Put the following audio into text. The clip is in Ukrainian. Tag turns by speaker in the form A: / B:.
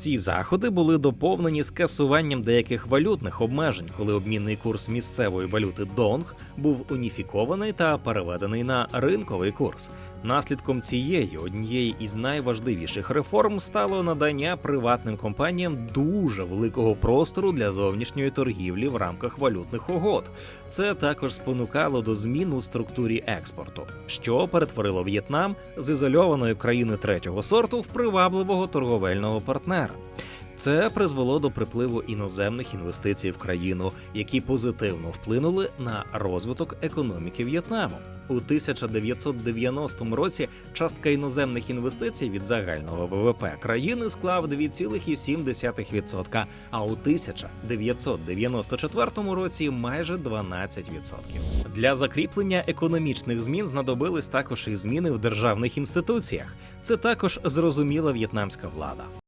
A: Ці заходи були доповнені скасуванням деяких валютних обмежень, коли обмінний курс місцевої валюти донг був уніфікований та переведений на ринковий курс. Наслідком цієї однієї із найважливіших реформ стало надання приватним компаніям дуже великого простору для зовнішньої торгівлі в рамках валютних угод. Це також спонукало до змін у структурі експорту, що перетворило В'єтнам з ізольованої країни третього сорту в привабливого торговельного партнера. Це призвело до припливу іноземних інвестицій в країну, які позитивно вплинули на розвиток економіки В'єтнаму. У 1990 році частка іноземних інвестицій від загального ВВП країни склав 2,7%, а у 1994 році майже 12%. Для закріплення економічних змін знадобились також і зміни в державних інституціях. Це також зрозуміла в'єтнамська влада.